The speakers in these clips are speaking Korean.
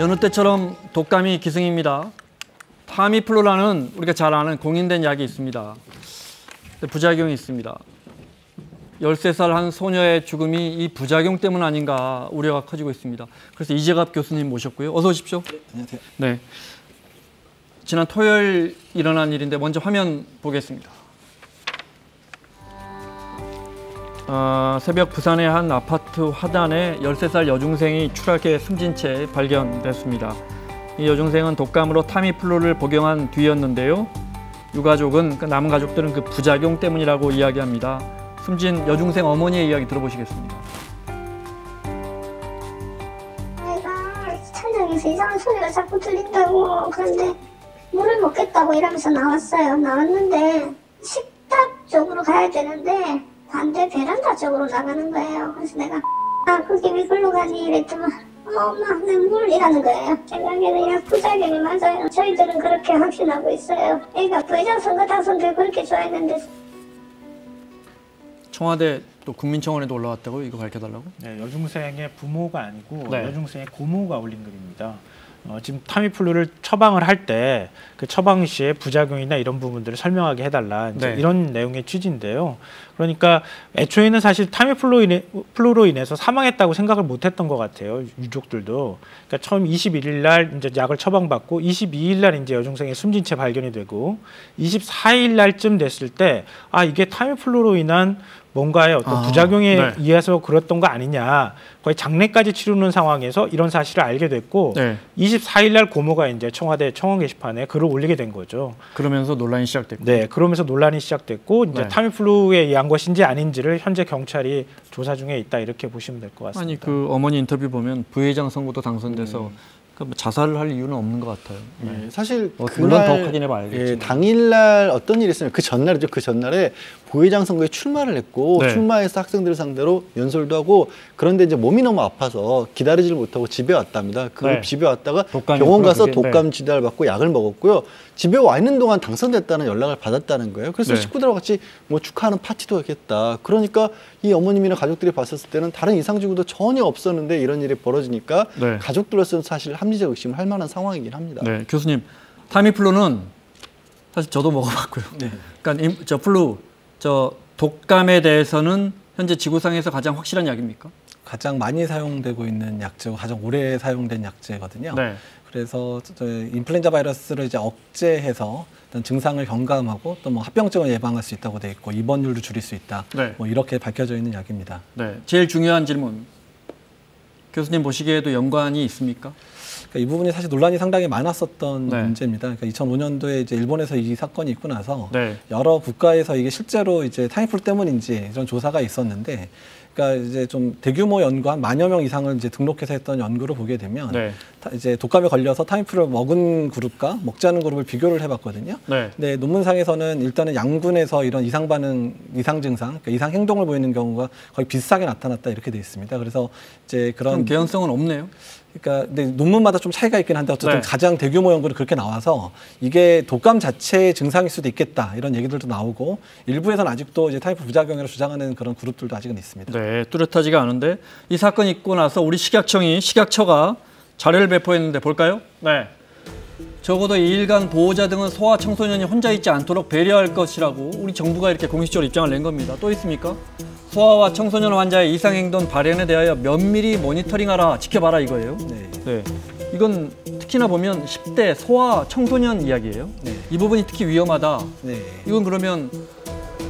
여느 때처럼 독감이 기승입니다. 타미플루라는 우리가 잘 아는 공인된 약이 있습니다. 부작용이 있습니다. 13살 한 소녀의 죽음이 이 부작용 때문 아닌가 우려가 커지고 있습니다. 그래서 이재갑 교수님 모셨고요. 어서 오십시오. 안녕하세요. 네. 지난 토요일 일어난 일인데 먼저 화면 보겠습니다. 어, 새벽 부산의 한 아파트 화단에 13살 여중생이 추락해 숨진 채 발견됐습니다. 이 여중생은 독감으로 타미플루를 복용한 뒤였는데요. 유가족은 그 남은 가족들은 그 부작용 때문이라고 이야기합니다. 숨진 여중생 어머니의 이야기 들어보시겠습니다. 이상한 소리가 자꾸 들린다고 그런데 물을 먹겠다고 이러면서 나왔어요. 나왔는데 식탁 쪽으로 가야 되는데 반대 베란다 쪽으로 나가는 거예요. 그래서 내가 아 그게 왜 글로 가니 이랬더만 어, 엄마 내 물이라는 거예요. 생각에는 약 부작용이 맞아요. 저희들은 그렇게 확신하고 있어요. 애가 부회장 선거 당선돼 그렇게 좋아했는데 청와대 또 국민청원에도 올라왔다고 이거 밝혀달라고? 네, 여중생의 부모가 아니고 네. 여중생의 고모가 올린 글입니다. 어, 지금 타미플루를 처방을 할 때 그 처방 시에 부작용이나 이런 부분들을 설명하게 해달라 네. 이런 내용의 취지인데요. 그러니까 애초에는 사실 타미플루 인해, 플루로 인해서 사망했다고 생각을 못했던 것 같아요. 유족들도. 그러니까 처음 21일 날 이제 약을 처방받고 22일 날 이제 여중생이 숨진 채 발견이 되고 24일 날쯤 됐을 때 아 이게 타미플루로 인한 뭔가의 어떤 아, 부작용에 네. 의해서 그랬던 거 아니냐. 거의 장례까지 치르는 상황에서 이런 사실을 알게 됐고 네. 24일 날 고모가 이제 청와대 청원 게시판에 글을 올리게 된 거죠. 그러면서 논란이 시작됐고. 네, 그러면서 논란이 시작됐고 이제 네. 타미플루에 의한 것인지 아닌지를 현재 경찰이 조사 중에 있다 이렇게 보시면 될 것 같습니다. 아니 그 어머니 인터뷰 보면 부회장 선거도 당선돼서 그뭐 자살을 할 이유는 없는 것 같아요. 네. 예, 사실 어, 물론 그날 더 확인해봐 알겠지만. 예, 당일날 어떤 일이 있으면 그 전날이죠. 그 전날에 부회장 선거에 출마를 했고 네. 출마해서 학생들을 상대로 연설도 하고 그런데 이제 몸이 너무 아파서 기다리지를 못하고 집에 왔답니다. 그 네. 집에 왔다가 병원 가서 그게. 네. 독감 진단을 받고 약을 먹었고요. 집에 와 있는 동안 당선됐다는 연락을 받았다는 거예요. 그래서 네. 식구들하고 같이 뭐 축하하는 파티도 하겠다. 그러니까 이 어머님이나 가족들이 봤었을 때는 다른 이상 징후도 전혀 없었는데 이런 일이 벌어지니까 네. 가족들로서는 사실 합리적 의심을 할 만한 상황이긴 합니다. 네, 교수님 타미플루는 사실 저도 먹어봤고요. 네. 그러니까 임- 저 플루 저 독감에 대해서는 현재 지구상에서 가장 확실한 약입니까? 가장 많이 사용되고 있는 약제고 가장 오래 사용된 약제거든요. 네. 그래서 저 인플루엔자 바이러스를 이제 억제해서 증상을 경감하고 또 뭐 합병증을 예방할 수 있다고 돼 있고 입원율도 줄일 수 있다. 네. 뭐 이렇게 밝혀져 있는 약입니다. 네. 제일 중요한 질문. 교수님 보시기에도 연관이 있습니까? 그러니까 이 부분이 사실 논란이 상당히 많았었던 네. 문제입니다. 그러니까 2005년도에 이제 일본에서 이 사건이 있고 나서 네. 여러 국가에서 이게 실제로 이제 타이풀 때문인지 이런 조사가 있었는데, 그러니까 이제 좀 대규모 연구 한 만여 명 이상을 이제 등록해서 했던 연구를 보게 되면 네. 타- 이제 독감에 걸려서 타이풀을 먹은 그룹과 먹지 않은 그룹을 비교를 해봤거든요. 네. 네, 논문상에서는 일단은 양군에서 이런 이상 반응, 이상 증상, 그러니까 이상 행동을 보이는 경우가 거의 비슷하게 나타났다 이렇게 돼 있습니다. 그래서 이제 그런 그런 개연성은 없네요. 그러니까 근데 논문마다 좀 차이가 있긴 한데 어쨌든 네. 가장 대규모 연구로 그렇게 나와서 이게 독감 자체의 증상일 수도 있겠다 이런 얘기들도 나오고 일부에서는 아직도 이제 타이프 부작용이라고 주장하는 그런 그룹들도 아직은 있습니다. 네, 뚜렷하지가 않은데 이 사건이 있고 나서 우리 식약청이 식약처가 자료를 배포했는데 볼까요? 네. 적어도 2일간 보호자 등은 소아 청소년이 혼자 있지 않도록 배려할 것이라고 우리 정부가 이렇게 공식적으로 입장을 낸 겁니다. 또 있습니까? 소아와 청소년 환자의 이상 행동 발현에 대하여 면밀히 모니터링하라, 지켜봐라 이거예요. 네. 네. 이건 특히나 보면 10대 소아 청소년 이야기예요. 네. 이 부분이 특히 위험하다. 네. 이건 그러면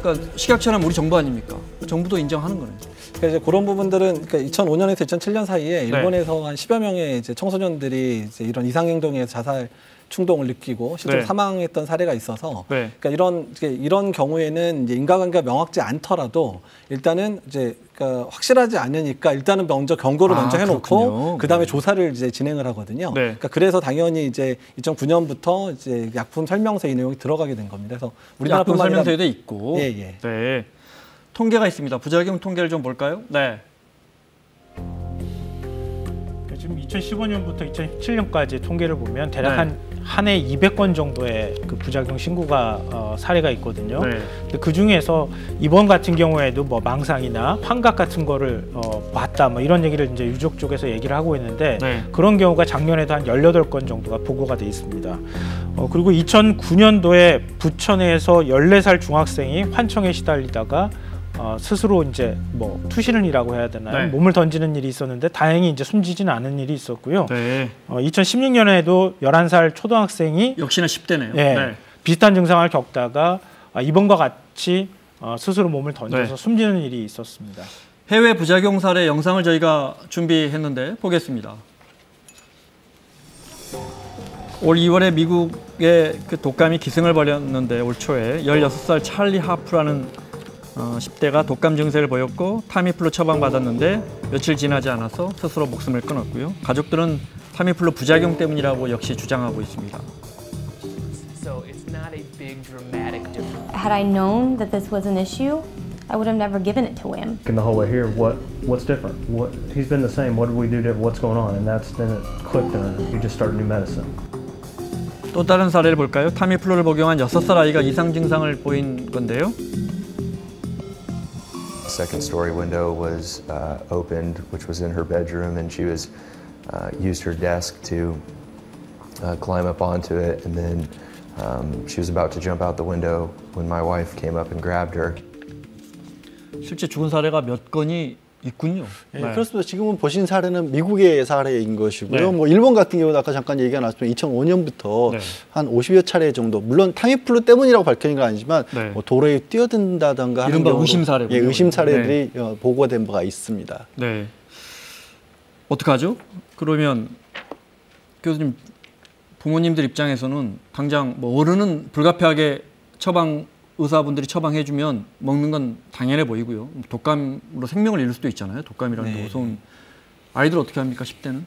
그러니까 식약처는 우리 정부 아닙니까? 정부도 인정하는 거네요. 그러니까 이제 그런 부분들은 그러니까 2005년에서 2007년 사이에 네. 일본에서 한 10여 명의 이제 청소년들이 이제 이런 이상 행동에 자살 충동을 느끼고 실제로 네. 사망했던 사례가 있어서 네. 그러니까 이런 이런 경우에는 이제 인과관계가 명확지 않더라도 일단은 이제 그러니까 확실하지 않으니까 일단은 먼저 경고를 아, 먼저 해놓고 그렇군요. 그다음에 네. 조사를 이제 진행을 하거든요. 네. 그러니까 그래서 당연히 이제 2009년부터 이제 약품 설명서 이 내용이 들어가게 된 겁니다. 그래서 우리나라뿐만 아니라 설명서에도 있고. 예, 예. 네. 통계가 있습니다. 부작용 통계를 좀 볼까요? 네. 그러니까 지금 2015년부터 2017년까지 통계를 보면 대략 네. 한 한 해 200건 정도의 그 부작용 신고가 어, 사례가 있거든요. 네. 근데 그 중에서 이번 같은 경우에도 뭐 망상이나 환각 같은 거를 어, 봤다 뭐 이런 얘기를 이제 유족 쪽에서 얘기를 하고 있는데 네. 그런 경우가 작년에도 한 18건 정도가 보고가 돼 있습니다. 어, 그리고 2009년도에 부천에서 14살 중학생이 환청에 시달리다가 어, 스스로 이제 뭐 투신을이라고 해야 되나요? 네. 몸을 던지는 일이 있었는데 다행히 이제 숨지지는 않은 일이 있었고요. 네. 어, 2016년에도 11살 초등학생이 역시나 10대네요. 예, 네. 비슷한 증상을 겪다가 아, 이번과 같이 어, 스스로 몸을 던져서 네. 숨지는 일이 있었습니다. 해외 부작용 사례 영상을 저희가 준비했는데 보겠습니다. 올 2월에 미국의 그 독감이 기승을 벌였는데 올 초에 16살 찰리 하프라는 어, 10대가 독감 증세를 보였고 타미플루 처방받았는데 며칠 지나지 않아서 스스로 목숨을 끊었고요. 가족들은 타미플루 부작용 때문이라고 역시 주장하고 있습니다. So it's not a big dramatic difference. Had I known that this was an issue, I would have never given it to him. And the whole way here, what what's different? What he's been the same. What did we do different? What's going on? And that's then it clicked, and you just started new medicine. 또 다른 사례를 볼까요? 타미플루를 복용한 6살 아이가 이상 증상을 보인 건데요. second story window was uh, opened, which was in her bedroom, and she was uh, used her desk to uh, climb up onto it, and then um, she was about to jump out the window when my wife came up and grabbed her. 실제 죽은 사례가 몇 건이 있군요. 예, 그렇습니다. 지금은 보신 사례는 미국의 사례인 것이고요. 네. 뭐 일본 같은 경우도 아까 잠깐 얘기가 나왔지만 2005년부터 네. 한 50여 차례 정도, 물론 타미플루 때문이라고 밝혀진 건 아니지만 네. 뭐 도로에 뛰어든다던가 이른바 경우로, 의심 사례군요. 예, 의심 사례들이 어, 보고된 바가 있습니다. 네. 어떡하죠? 그러면 교수님 부모님들 입장에서는 당장 뭐 어른은 불가피하게 처방 의사분들이 처방해주면 먹는 건 당연해 보이고요. 독감으로 생명을 잃을 수도 있잖아요. 독감이라는 게 네. 무서운 아이들 어떻게 합니까? 10대는?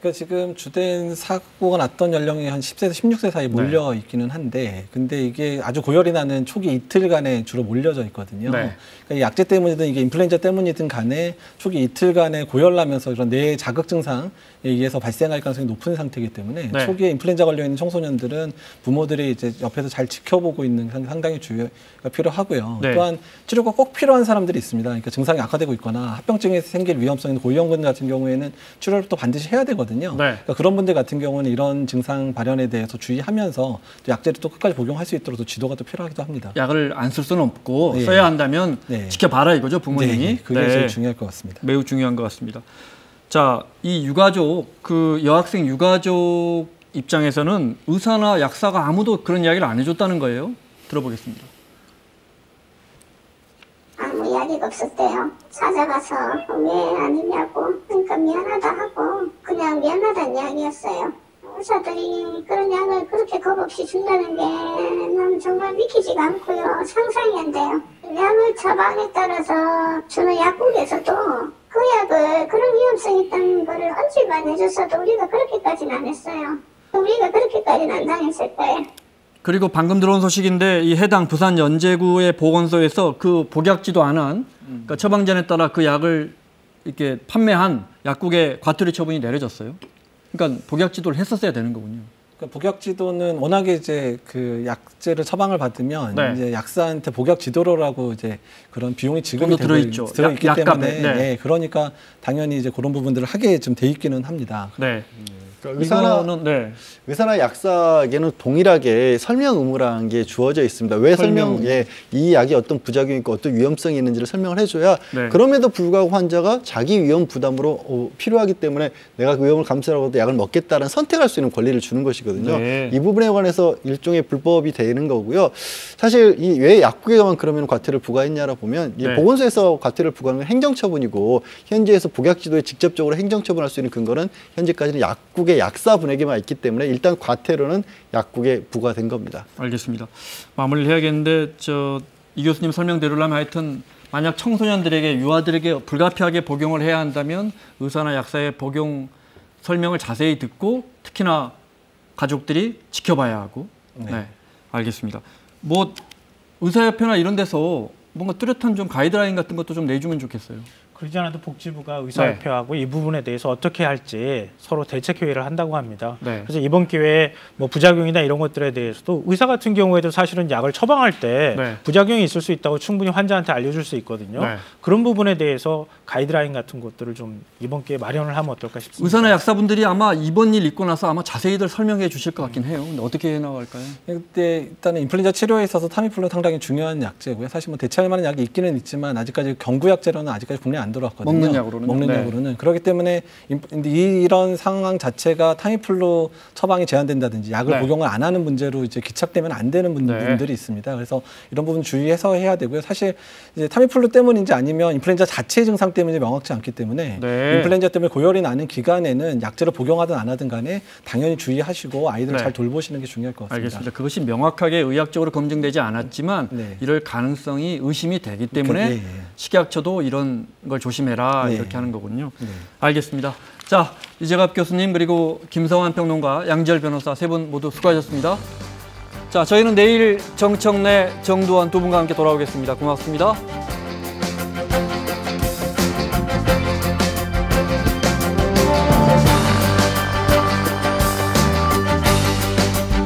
그러니까 지금 주된 사고가 났던 연령이 한 10세에서 16세 사이 몰려 있기는 한데, 근데 이게 아주 고열이 나는 초기 이틀간에 주로 몰려져 있거든요. 네. 그러니까 이 약제 때문이든 이게 인플루엔자 때문이든 간에 초기 이틀간에 고열 나면서 이런 뇌 자극 증상에 의해서 발생할 가능성이 높은 상태이기 때문에 네. 초기에 인플루엔자 걸려 있는 청소년들은 부모들이 이제 옆에서 잘 지켜보고 있는 상- 상당히 주의가 필요하고요. 네. 또한 치료가 꼭 필요한 사람들이 있습니다. 그러니까 증상이 악화되고 있거나 합병증이 생길 위험성 있는 고위험군 같은 경우에는 치료를 또 반드시 해야 되거든요. 네. 그러니까 그런 분들 같은 경우는 이런 증상 발현에 대해서 주의하면서 또 약제를 또 끝까지 복용할 수 있도록 또 지도가 또 필요하기도 합니다. 약을 안 쓸 수는 없고 네. 써야 한다면 네. 지켜봐라 이거죠 부모님이. 네, 그게 네. 제일 중요할 것 같습니다. 매우 중요한 것 같습니다. 자, 이 유가족 그 여학생 유가족 입장에서는 의사나 약사가 아무도 그런 이야기를 안 해줬다는 거예요. 들어보겠습니다. 아무 이야기가 없었대요. 찾아가서 왜 아니냐고 그러니까 미안하다 하고 그냥 미안하다는 이야기였어요. 의사들이 그런 약을 그렇게 겁 없이 준다는 게 난 정말 믿기지가 않고요. 상상이 안 돼요. 약을 처방에 따라서 주는 약국에서도 그 약을 그런 위험성이 있다는 거를 언질만 해줬어도 우리가 그렇게까지는 안 했어요. 우리가 그렇게까지는 안 당했을 거예요. 그리고 방금 들어온 소식인데 이 해당 부산 연제구의 보건소에서 그 복약지도 안한 그러니까 처방전에 따라 그 약을 이렇게 판매한 약국의 과태료 처분이 내려졌어요. 그러니까 복약지도를 했었어야 되는 거군요. 그러니까 복약 지도는 워낙에 이제 그 약제를 처방을 받으면 네. 이제 약사한테 복약 지도료라고 이제 그런 비용이 지급이 되고 들어있죠. 들어있기 약-. 때문에 네. 예, 그러니까 당연히 이제 그런 부분들을 하게 좀 돼 있기는 합니다. 네. 그러니까 의사나 이거는 네. 의사나 약사에게는 동일하게 설명 의무라는 게 주어져 있습니다. 왜 설명 설명, 예, 이 약이 어떤 부작용이 있고 어떤 위험성이 있는지를 설명을 해줘야 네. 그럼에도 불구하고 환자가 자기 위험 부담으로 어, 필요하기 때문에 내가 그 위험을 감수하고도 약을 먹겠다는 선택할 수 있는 권리를 주는 것이거든요. 네. 이 부분에 관해서 일종의 불법이 되는 거고요. 사실 이 왜 약국에만 그러면 과태를 부과했냐라 보면 이 네. 보건소에서 과태를 부과하는 건 행정처분이고 현지에서 복약지도에 직접적으로 행정처분할 수 있는 근거는 현재까지는 약국의 약사분에게만 있기 때문에 일단 과태료는 약국에 부과된 겁니다. 알겠습니다. 마무리를 해야겠는데 저 이 교수님 설명대로라면 하여튼 만약 청소년들에게 유아들에게 불가피하게 복용을 해야 한다면 의사나 약사의 복용 설명을 자세히 듣고 특히나 가족들이 지켜봐야 하고 네, 알겠습니다. 뭐 의사협회나 이런 데서 뭔가 뚜렷한 좀 가이드라인 같은 것도 좀 내주면 좋겠어요. 그러지 않아도 복지부가 의사협회하고 이 부분에 대해서 어떻게 할지 서로 대책 회의를 한다고 합니다. 네. 그래서 이번 기회에 뭐 부작용이나 이런 것들에 대해서도 의사 같은 경우에도 사실은 약을 처방할 때 네. 부작용이 있을 수 있다고 충분히 환자한테 알려줄 수 있거든요. 네. 그런 부분에 대해서 가이드라인 같은 것들을 좀 이번 기회에 마련을 하면 어떨까 싶습니다. 의사나 약사분들이 아마 이번 일 있고 나서 아마 자세히들 설명해 주실 것 같긴 해요. 근데 어떻게 해 나갈까요? 그때 일단은 인플루엔자 치료에 있어서 타미플루 상당히 중요한 약제고요. 사실 뭐 대체할 만한 약이 있기는 있지만 아직까지 경구약제로는 아직까지 국내에 안 들어왔거든요. 먹는 약으로는? 먹는 네. 약으로는 그렇기 때문에 이- 이런 상황 자체가 타미플루 처방이 제한된다든지 약을 네. 복용을 안 하는 문제로 이제 기착되면 안 되는 분, 네. 들이 있습니다. 그래서 이런 부분 주의해서 해야 되고요. 사실 이제 타미플루 때문인지 아니면 인플루엔자 자체의 증상 때문인지 명확치 않기 때문에 네. 인플루엔자 때문에 고열이 나는 기간에는 약제를 복용하든 안 하든 간에 당연히 주의하시고 아이들 네. 잘 돌보시는 게 중요할 것 같습니다. 알겠습니다. 그것이 명확하게 의학적으로 검증되지 않았지만 네. 이럴 가능성이 의심이 되기 때문에 그, 예, 예. 식약처도 이런 걸 조심해라 네. 이렇게 하는 거군요. 네. 알겠습니다. 자 이재갑 교수님 그리고 김성환 평론가 양지열 변호사 세 분 모두 수고하셨습니다. 자 저희는 내일 정청래 정두환 두 분과 함께 돌아오겠습니다. 고맙습니다.